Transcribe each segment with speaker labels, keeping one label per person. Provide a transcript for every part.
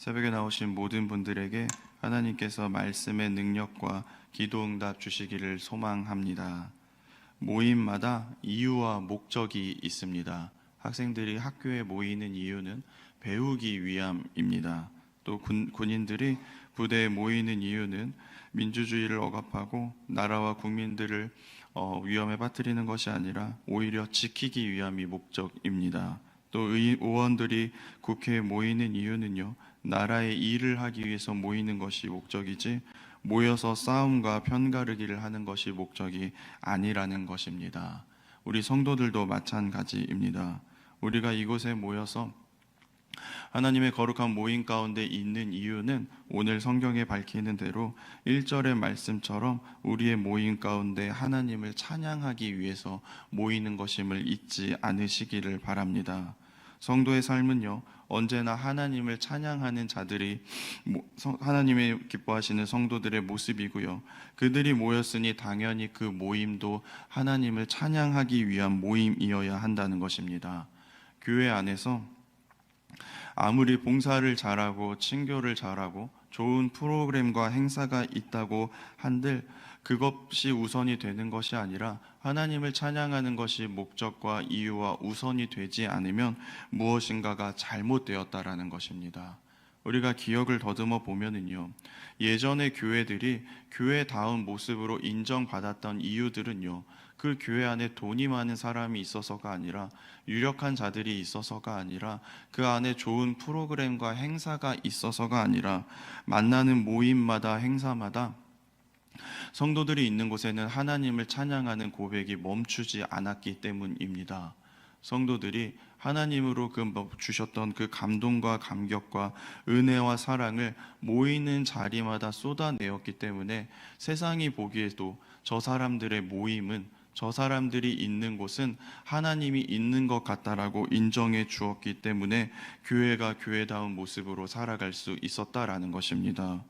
Speaker 1: 새벽에 나오신 모든 분들에게 하나님께서 말씀의 능력과 기도 응답 주시기를 소망합니다. 모임마다 이유와 목적이 있습니다. 학생들이 학교에 모이는 이유는 배우기 위함입니다. 또 군, 군인들이 부대에 모이는 이유는 민주주의를 억압하고 나라와 국민들을 어, 위험에 빠뜨리는 것이 아니라 오히려 지키기 위함이 목적입니다. 또 의, 의원들이 국회에 모이는 이유는요, 나라의 일을 하기 위해서 모이는 것이 목적이지 모여서 싸움과 편가르기를 하는 것이 목적이 아니라는 것입니다. 우리 성도들도 마찬가지입니다. 우리가 이곳에 모여서 하나님의 거룩한 모임 가운데 있는 이유는 오늘 성경에 밝히는 대로 1절의 말씀처럼 우리의 모임 가운데 하나님을 찬양하기 위해서 모이는 것임을 잊지 않으시기를 바랍니다. 성도의 삶은요, 언제나 하나님을 찬양하는 자들이 하나님의 기뻐하시는 성도들의 모습이고요. 그들이 모였으니 당연히 그 모임도 하나님을 찬양하기 위한 모임이어야 한다는 것입니다. 교회 안에서 아무리 봉사를 잘하고 친교를 잘하고 좋은 프로그램과 행사가 있다고 한들 그것이 우선이 되는 것이 아니라 하나님을 찬양하는 것이 목적과 이유와 우선이 되지 않으면 무엇인가가 잘못되었다라는 것입니다. 우리가 기억을 더듬어 보면은요. 예전의 교회들이 교회다운 모습으로 인정받았던 이유들은요. 그 교회 안에 돈이 많은 사람이 있어서가 아니라 유력한 자들이 있어서가 아니라 그 안에 좋은 프로그램과 행사가 있어서가 아니라 만나는 모임마다 행사마다 성도들이 있는 곳에는 하나님을 찬양하는 고백이 멈추지 않았기 때문입니다. 성도들이 하나님으로 그 주셨던 그 감동과 감격과 은혜와 사랑을 모이는 자리마다 쏟아내었기 때문에 세상이 보기에도 저 사람들의 모임은 저 사람들이 있는 곳은 하나님이 있는 것 같다라고 인정해 주었기 때문에 교회가 교회다운 모습으로 살아갈 수 있었다라는 것입니다.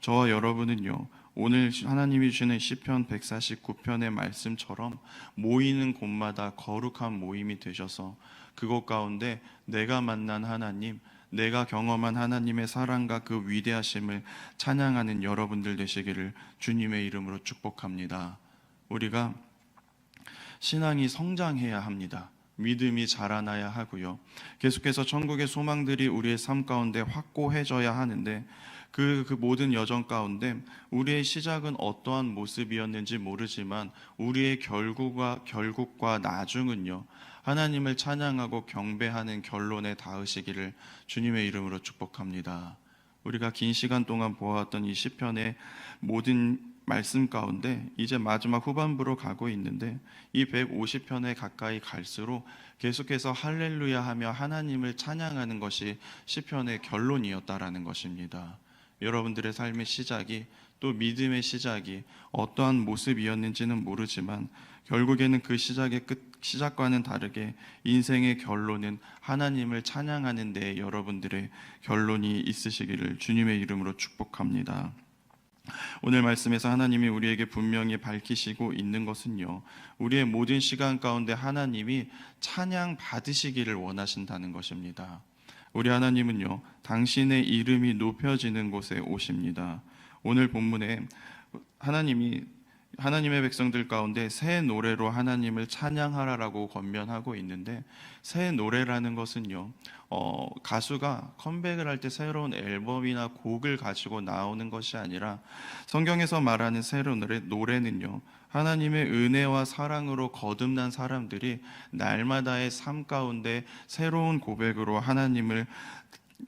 Speaker 1: 저와 여러분은요. 오늘 하나님이 주시는 시편 149편의 말씀처럼 모이는 곳마다 거룩한 모임이 되셔서 그곳 가운데 내가 만난 하나님, 내가 경험한 하나님의 사랑과 그 위대하심을 찬양하는 여러분들 되시기를 주님의 이름으로 축복합니다. 우리가 신앙이 성장해야 합니다. 믿음이 자라나야 하고요. 계속해서 천국의 소망들이 우리의 삶 가운데 확고해져야 하는데 그, 그 모든 여정 가운데 우리의 시작은 어떠한 모습이었는지 모르지만 우리의 결국과, 결국과 나중은요. 하나님을 찬양하고 경배하는 결론에 닿으시기를 주님의 이름으로 축복합니다. 우리가 긴 시간 동안 보아왔던 이 시편의 모든 말씀 가운데 이제 마지막 후반부로 가고 있는데 이 150편에 가까이 갈수록 계속해서 할렐루야 하며 하나님을 찬양하는 것이 시편의 결론이었다라는 것입니다. 여러분들의 삶의 시작이 또 믿음의 시작이 어떠한 모습이었는지는 모르지만 결국에는 그 시작의 끝 시작과는 다르게 인생의 결론은 하나님을 찬양하는 데 여러분들의 결론이 있으시기를 주님의 이름으로 축복합니다. 오늘 말씀에서 하나님이 우리에게 분명히 밝히시고 있는 것은요. 우리의 모든 시간 가운데 하나님이 찬양 받으시기를 원하신다는 것입니다. 우리 하나님은요. 당신의 이름이 높여지는 곳에 오십니다. 오늘 본문에 하나님이 하나님의 백성들 가운데 새 노래로 하나님을 찬양하라라고 권면하고 있는데 새 노래라는 것은요 어, 가수가 컴백을 할 때 새로운 앨범이나 곡을 가지고 나오는 것이 아니라 성경에서 말하는 새로운 노래, 노래는요 하나님의 은혜와 사랑으로 거듭난 사람들이 날마다의 삶 가운데 새로운 고백으로 하나님을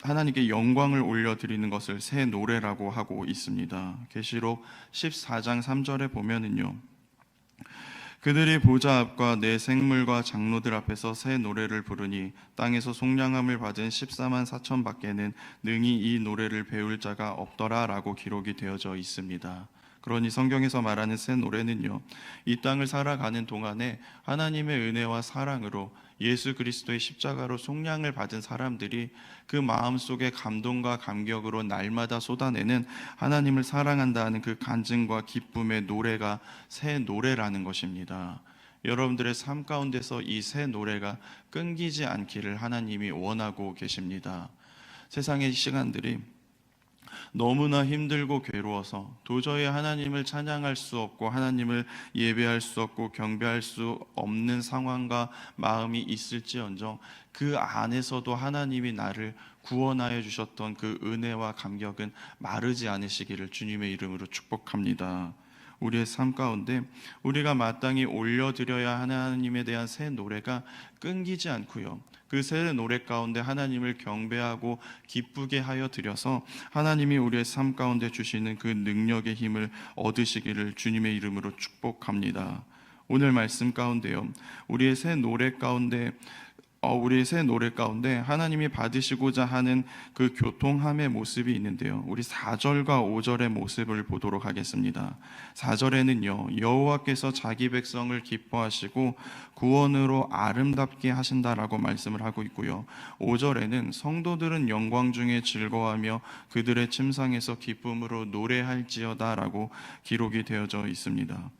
Speaker 1: 하나님께 영광을 올려드리는 것을 새 노래라고 하고 있습니다. 계시록 14장 3절에 보면은요. 그들이 보좌 앞과 내 생물과 장로들 앞에서 새 노래를 부르니 땅에서 속량함을 받은 14만 4천 밖에는 능히 이 노래를 배울 자가 없더라라고 기록이 되어져 있습니다. 그러니 성경에서 말하는 새 노래는요. 이 땅을 살아가는 동안에 하나님의 은혜와 사랑으로 예수 그리스도의 십자가로 속량을 받은 사람들이 그 마음 속에 감동과 감격으로 날마다 쏟아내는 하나님을 사랑한다는 그 간증과 기쁨의 노래가 새 노래라는 것입니다. 여러분들의 삶 가운데서 이 새 노래가 끊기지 않기를 하나님이 원하고 계십니다. 세상의 시간들이 너무나 힘들고 괴로워서 도저히 하나님을 찬양할 수 없고 하나님을 예배할 수 없고 경배할 수 없는 상황과 마음이 있을지언정 그 안에서도 하나님이 나를 구원하여 주셨던 그 은혜와 감격은 마르지 않으시기를 주님의 이름으로 축복합니다. 우리의 삶 가운데 우리가 마땅히 올려드려야 하나님에 대한 새 노래가 끊기지 않고요. 그 새 노래 가운데 하나님을 경배하고 기쁘게 하여 드려서 하나님이 우리의 삶 가운데 주시는 그 능력의 힘을 얻으시기를 주님의 이름으로 축복합니다. 오늘 말씀 가운데요. 우리의 새 노래 가운데 어, 우리의 새 노래 가운데 하나님이 받으시고자 하는 그 교통함의 모습이 있는데요. 우리 4절과 5절의 모습을 보도록 하겠습니다. 4절에는요. 여호와께서 자기 백성을 기뻐하시고 구원으로 아름답게 하신다라고 말씀을 하고 있고요. 5절에는 성도들은 영광 중에 즐거워하며 그들의 침상에서 기쁨으로 노래할지어다라고 기록이 되어져 있습니다.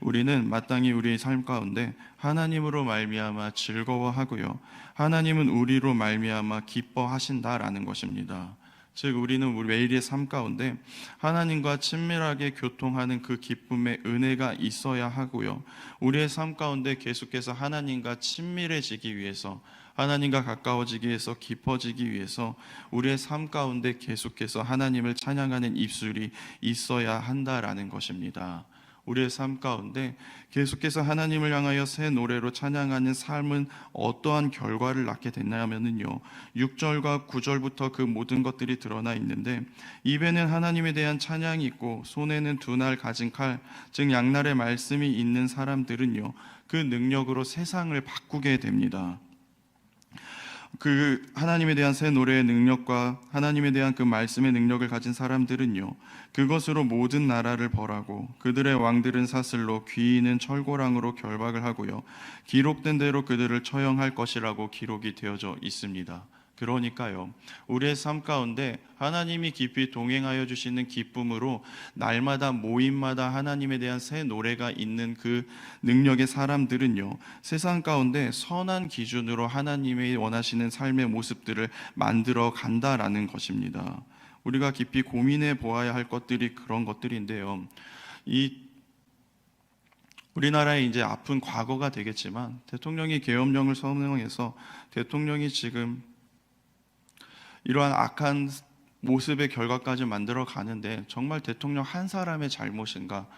Speaker 1: 우리는 마땅히 우리의 삶 가운데 하나님으로 말미암아 즐거워하고요. 하나님은 우리로 말미암아 기뻐하신다라는 것입니다. 즉 우리는 우리 매일의 삶 가운데 하나님과 친밀하게 교통하는 그 기쁨의 은혜가 있어야 하고요. 우리의 삶 가운데 계속해서 하나님과 친밀해지기 위해서 하나님과 가까워지기 위해서 깊어지기 위해서 우리의 삶 가운데 계속해서 하나님을 찬양하는 입술이 있어야 한다라는 것입니다. 우리의 삶 가운데 계속해서 하나님을 향하여 새 노래로 찬양하는 삶은 어떠한 결과를 낳게 됐냐면은요. 6절과 9절부터 그 모든 것들이 드러나 있는데 입에는 하나님에 대한 찬양이 있고 손에는 두 날 가진 칼, 즉 양날의 말씀이 있는 사람들은요. 그 능력으로 세상을 바꾸게 됩니다. 그 하나님에 대한 새 노래의 능력과 하나님에 대한 그 말씀의 능력을 가진 사람들은요 그것으로 모든 나라를 벌하고 그들의 왕들은 사슬로 귀인은 철고랑으로 결박을 하고요 기록된 대로 그들을 처형할 것이라고 기록이 되어져 있습니다. 그러니까요, 우리의 삶 가운데 하나님이 깊이 동행하여 주시는 기쁨으로 날마다 모임마다 하나님에 대한 새 노래가 있는 그 능력의 사람들은요, 세상 가운데 선한 기준으로 하나님의 원하시는 삶의 모습들을 만들어 간다라는 것입니다. 우리가 깊이 고민해 보아야 할 것들이 그런 것들인데요. 이 우리나라의 이제 아픈 과거가 되겠지만 대통령이 계엄령을 선언해서 대통령이 지금 이러한 악한 모습의 결과까지 만들어 가는데 정말 대통령 한 사람의 잘못인가?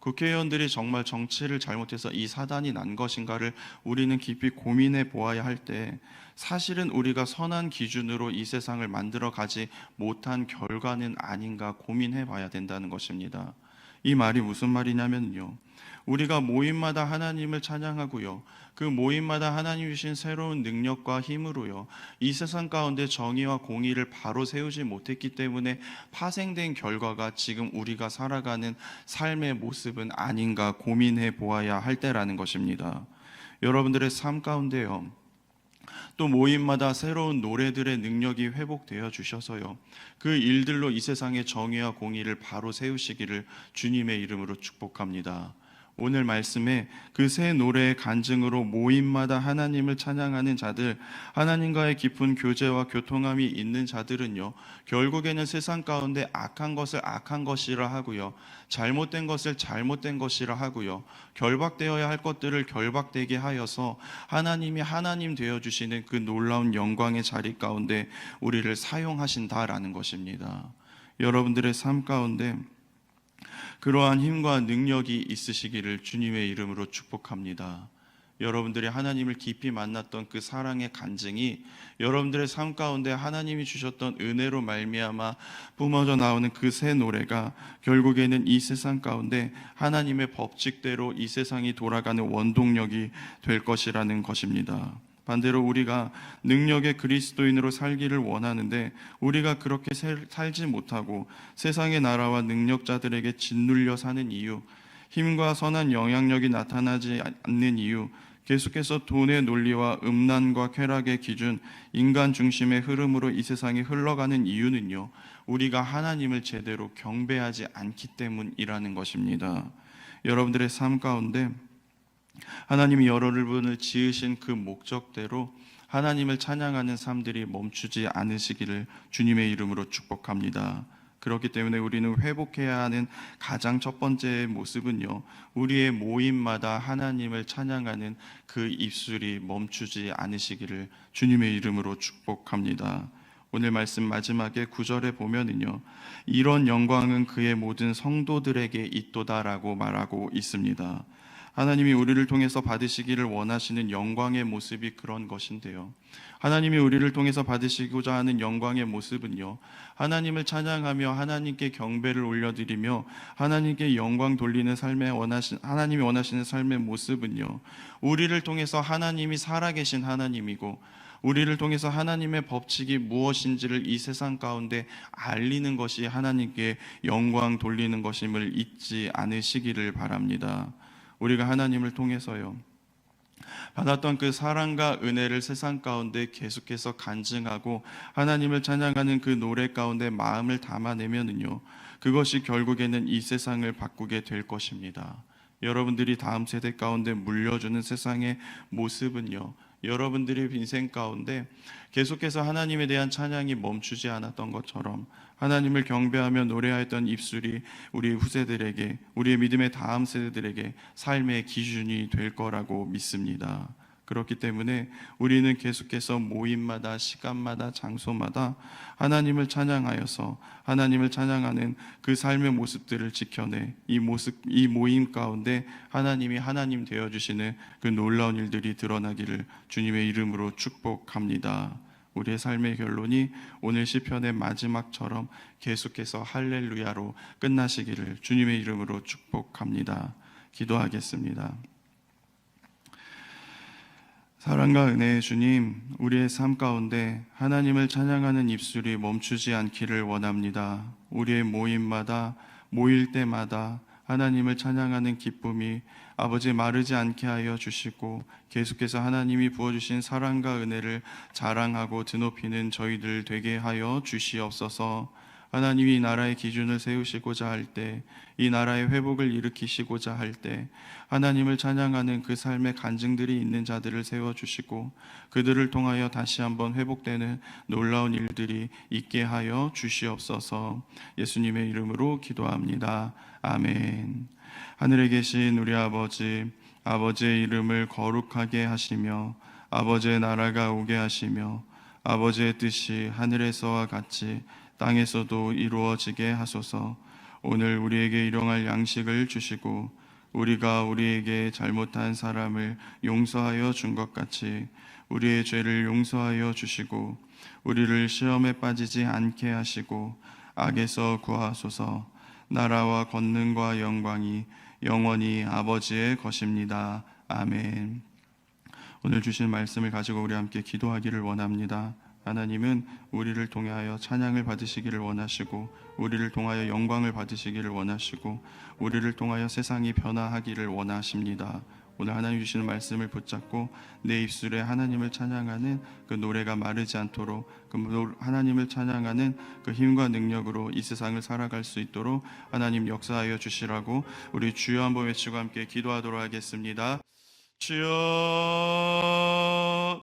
Speaker 1: 국회의원들이 정말 정치를 잘못해서 이 사단이 난 것인가를 우리는 깊이 고민해 보아야 할 때 사실은 우리가 선한 기준으로 이 세상을 만들어 가지 못한 결과는 아닌가 고민해 봐야 된다는 것입니다. 이 말이 무슨 말이냐면요. 우리가 모임마다 하나님을 찬양하고요. 그 모임마다 하나님 주신 새로운 능력과 힘으로요. 이 세상 가운데 정의와 공의를 바로 세우지 못했기 때문에 파생된 결과가 지금 우리가 살아가는 삶의 모습은 아닌가 고민해 보아야 할 때라는 것입니다. 여러분들의 삶 가운데요. 또 모임마다 새로운 노래들의 능력이 회복되어 주셔서요. 그 일들로 이 세상의 정의와 공의를 바로 세우시기를 주님의 이름으로 축복합니다. 오늘 말씀에 그 새 노래의 간증으로 모임마다 하나님을 찬양하는 자들, 하나님과의 깊은 교제와 교통함이 있는 자들은요, 결국에는 세상 가운데 악한 것을 악한 것이라 하고요, 잘못된 것을 잘못된 것이라 하고요, 결박되어야 할 것들을 결박되게 하여서 하나님이 하나님 되어 주시는 그 놀라운 영광의 자리 가운데 우리를 사용하신다라는 것입니다. 여러분들의 삶 가운데 그러한 힘과 능력이 있으시기를 주님의 이름으로 축복합니다. 여러분들이 하나님을 깊이 만났던 그 사랑의 간증이 여러분들의 삶 가운데 하나님이 주셨던 은혜로 말미암아 뿜어져 나오는 그 새 노래가 결국에는 이 세상 가운데 하나님의 법칙대로 이 세상이 돌아가는 원동력이 될 것이라는 것입니다. 반대로 우리가 능력의 그리스도인으로 살기를 원하는데 우리가 그렇게 살지 못하고 세상의 나라와 능력자들에게 짓눌려 사는 이유, 힘과 선한 영향력이 나타나지 않는 이유, 계속해서 돈의 논리와 음란과 쾌락의 기준, 인간 중심의 흐름으로 이 세상이 흘러가는 이유는요, 우리가 하나님을 제대로 경배하지 않기 때문이라는 것입니다. 여러분들의 삶 가운데 하나님이 여러분을 지으신 그 목적대로 하나님을 찬양하는 삶들이 멈추지 않으시기를 주님의 이름으로 축복합니다. 그렇기 때문에 우리는 회복해야 하는 가장 첫 번째 모습은요, 우리의 모임마다 하나님을 찬양하는 그 입술이 멈추지 않으시기를 주님의 이름으로 축복합니다. 오늘 말씀 마지막에 구절에 보면은요, 이런 영광은 그의 모든 성도들에게 있도다라고 말하고 있습니다. 하나님이 우리를 통해서 받으시기를 원하시는 영광의 모습이 그런 것인데요. 하나님이 우리를 통해서 받으시고자 하는 영광의 모습은요. 하나님을 찬양하며 하나님께 경배를 올려드리며 하나님께 영광 돌리는 삶에 원하신 하나님이 원하시는 삶의 모습은요. 우리를 통해서 하나님이 살아계신 하나님이고 우리를 통해서 하나님의 법칙이 무엇인지를 이 세상 가운데 알리는 것이 하나님께 영광 돌리는 것임을 잊지 않으시기를 바랍니다. 우리가 하나님을 통해서요. 받았던 그 사랑과 은혜를 세상 가운데 계속해서 간증하고 하나님을 찬양하는 그 노래 가운데 마음을 담아내면은요. 그것이 결국에는 이 세상을 바꾸게 될 것입니다. 여러분들이 다음 세대 가운데 물려주는 세상의 모습은요. 여러분들의 인생 가운데 계속해서 하나님에 대한 찬양이 멈추지 않았던 것처럼 하나님을 경배하며 노래하였던 입술이 우리 후세들에게 우리의 믿음의 다음 세대들에게 삶의 기준이 될 거라고 믿습니다. 그렇기 때문에 우리는 계속해서 모임마다 시간마다 장소마다 하나님을 찬양하여서 하나님을 찬양하는 그 삶의 모습들을 지켜내 이 모습 이 모임 가운데 하나님이 하나님 되어 주시는 그 놀라운 일들이 드러나기를 주님의 이름으로 축복합니다. 우리의 삶의 결론이 오늘 시편의 마지막처럼 계속해서 할렐루야로 끝나시기를 주님의 이름으로 축복합니다. 기도하겠습니다. 사랑과 은혜의 주님, 우리의 삶 가운데 하나님을 찬양하는 입술이 멈추지 않기를 원합니다. 우리의 모임마다 모일 때마다 하나님을 찬양하는 기쁨이 아버지 마르지 않게 하여 주시고 계속해서 하나님이 부어주신 사랑과 은혜를 자랑하고 드높이는 저희들 되게 하여 주시옵소서. 하나님이 이 나라의 기준을 세우시고자 할 때, 이 나라의 회복을 일으키시고자 할 때, 하나님을 찬양하는 그 삶의 간증들이 있는 자들을 세워주시고, 그들을 통하여 다시 한번 회복되는 놀라운 일들이 있게 하여 주시옵소서, 예수님의 이름으로 기도합니다. 아멘. 하늘에 계신 우리 아버지, 아버지의 이름을 거룩하게 하시며, 아버지의 나라가 오게 하시며, 아버지의 뜻이 하늘에서와 같이 땅에서도 이루어지게 하소서. 오늘 우리에게 일용할 양식을 주시고 우리가 우리에게 잘못한 사람을 용서하여 준 것 같이 우리의 죄를 용서하여 주시고 우리를 시험에 빠지지 않게 하시고 악에서 구하소서. 나라와 권능과 영광이 영원히 아버지의 것입니다. 아멘. 오늘 주신 말씀을 가지고 우리 함께 기도하기를 원합니다. 하나님은 우리를 통하여 찬양을 받으시기를 원하시고 우리를 통하여 영광을 받으시기를 원하시고 우리를 통하여 세상이 변화하기를 원하십니다. 오늘 하나님 주시는 말씀을 붙잡고 내 입술에 하나님을 찬양하는 그 노래가 마르지 않도록 그 노- 하나님을 찬양하는 그 힘과 능력으로 이 세상을 살아갈 수 있도록 하나님 역사하여 주시라고 우리 주여 한번 외치고 함께 기도하도록 하겠습니다. 주여